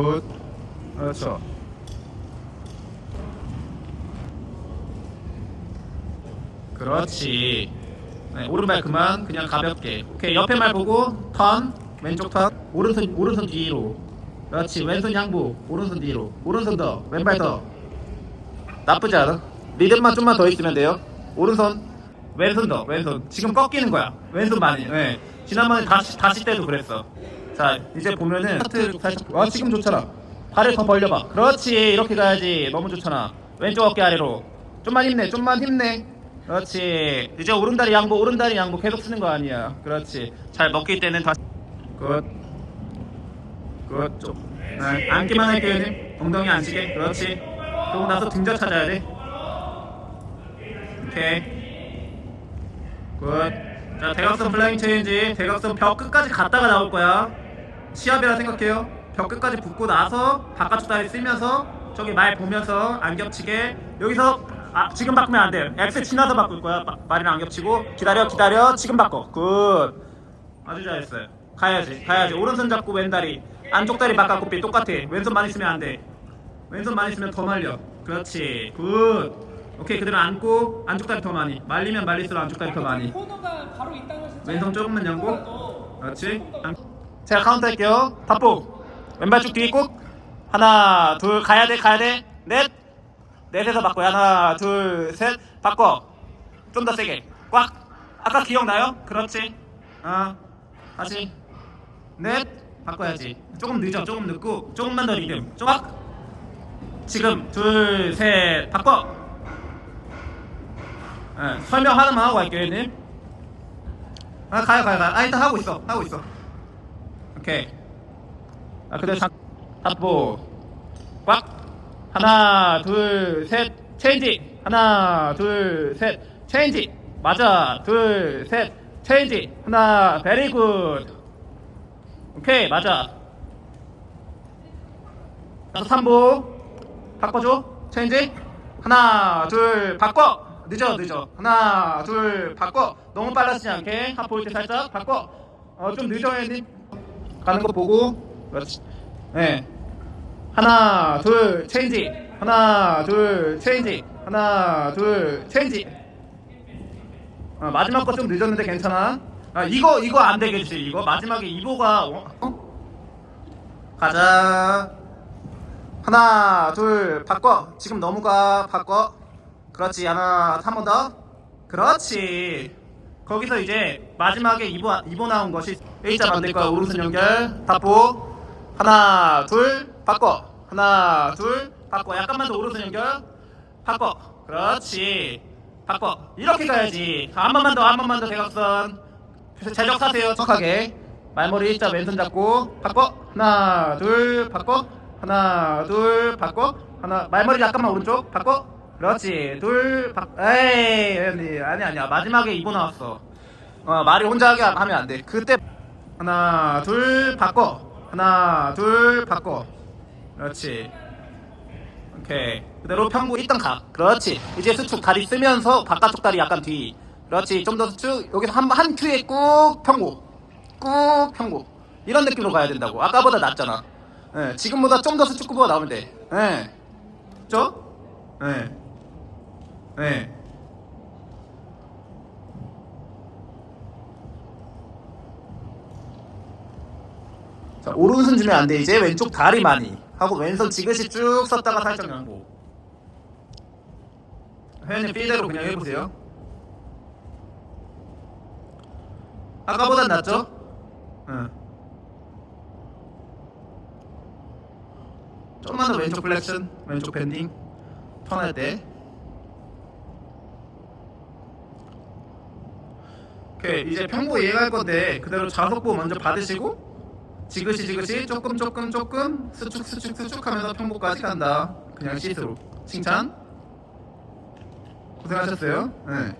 굿. 그렇죠. 그렇지. 네, 오른발 그만 그냥 가볍게. 오케이 옆에 말 보고 턴 왼쪽 턴 오른손 오른손 뒤로. 그렇지 왼손 양보 오른손 뒤로 오른손 더 왼발 더. 나쁘지 않아. 리듬만 좀만 더 있으면 돼요. 오른손 왼손 더 왼손 지금 꺾이는 거야. 왼손 많이. 네. 지난번에 다시 다시 때도 그랬어. 자 이제 보면은 살짝 아 지금 좋잖아. 발을 더 벌려봐. 그렇지 이렇게 가야지. 너무 좋잖아. 왼쪽 어깨 아래로. 좀만 힘내. 좀만 힘내. 그렇지. 이제 오른다리 양보, 오른다리 양보 계속 쓰는 거 아니야. 그렇지. 잘 먹기 때는 다시. 굿. 굿. 좀. 네, 앉기만 할게요, 님. 엉덩이 앉히게. 그렇지. 그러고 나서 등져 찾아야 돼. 오케이. 굿. 자, 대각선 플라잉 체인지. 대각선 벽 끝까지 갔다가 나올 거야. 시합이라 생각해요. 벽 끝까지 붙고 나서 바깥쪽 다리 쓰면서 저기 말 보면서 안 겹치게 여기서 아 지금 바꾸면 안 돼. X 지나서 바꿀 거야. 바- 말이랑 안 겹치고 기다려 기다려 지금 바꿔. 굿. 아주 잘했어요. 가야지 가야지 오른손 잡고 왼다리 안쪽 다리 바깥 굽비 똑같아. 왼손 많이 쓰면 안 돼. 왼손 많이 쓰면 더 말려. 그렇지. 굿. 오케이 그대로 안고 안쪽 다리 더 많이 말리면 말릴수록 안쪽 다리 더 많이. 왼손 조금만. 더 그렇지. 제가 카운트 할게요. 답보. 왼발 쭉 뒤에 꾹. 하나, 둘, 가야 돼, 가야 돼. 넷. 넷에서 바꿔. 하나, 둘, 셋. 바꿔. 좀 더 세게. 꽉. 아까 기억나요? 그렇지. 아, 다시. 넷. 바꿔야지. 조금 늦어, 조금 늦고. 조금만 더 리듬. 좀 꽉. 지금 둘, 셋. 바꿔. 예, 설명 하나만 하고 갈게요, 님. 아 가요 가요 가요 아 일단 하고 있어 하고 있어 오케이. 아 그대로 잡 잡고 꽉. 하나 둘 셋 체인지. 하나 둘 셋 체인지. 맞아. 둘 셋 체인지. 하나 베리 굿 오케이 맞아. 나서 3보. 바꿔줘. 체인지. 하나 둘 바꿔. 늦어 늦어. 하나 둘 바꿔. 너무 빨라지지 않게 한 보일 때 살짝 바꿔. 어 좀 늦어야 돼 가는 거 보고 그렇지. 네. 하나 둘 체인지. 하나 둘 체인지. 하나 둘 체인지. 어, 마지막 거 좀 늦었는데 괜찮아? 아 이거 이거 안 되겠지. 이거 마지막에 이보가 어? 어? 가자. 하나 둘 바꿔. 지금 너무 가 바꿔. 그렇지. 하나 한 번 더. 그렇지 거기서 이제 마지막에 이보 이보 나온 것이 A자 만들 거야 오른손 연결. 답보. 하나 둘 바꿔. 하나 둘 바꿔. 약간만 더 오른손 연결. 바꿔. 그렇지. 바꿔. 이렇게 가야지. 한 번만 더 한 번만 더 대각선. 제적 사세요. 정확하게. 말머리 일자 왼손 잡고. 바꿔. 하나 둘 바꿔. 하나 둘 바꿔. 하나 말머리 약간만 오른쪽. 바꿔 그렇지. 둘 바... 에이 아니 아니 아니야. 마지막에 이보 나왔어. 어 말이 혼자 하게 하면 안 돼. 그때 하나 둘 바꿔. 하나 둘 바꿔. 그렇지. 오케이. 그대로 평구 일단 가. 그렇지. 이제 수축 다리 쓰면서 바깥쪽 다리 약간 뒤. 그렇지. 좀 더 수축. 여기서 한, 한 큐에 꾹 평구. 꾹 평구. 이런 느낌으로 가야 된다고. 아까보다 낫잖아. 예, 지금보다 좀 더 수축 구보가 나오면 돼. 예. 그죠? 예. 예. 자, 오른손 주면 안 돼. 이제 왼쪽 다리 많이. 하고 왼손 지그시 쭉 썼다가 살짝 양보. 회원님 필대로 그냥 해보세요. 아까보단 낫죠? 응. 좀만 더 왼쪽 플렉션, 왼쪽 밴딩 턴할 때. 오케이 이제 평보 이해할 건데 그대로 좌석보 먼저 받으시고 지그시 지그시 조금 조금 조금 수축 수축 수축 하면서 평보까지 간다. 그냥 시스로 칭찬? 고생하셨어요. 네.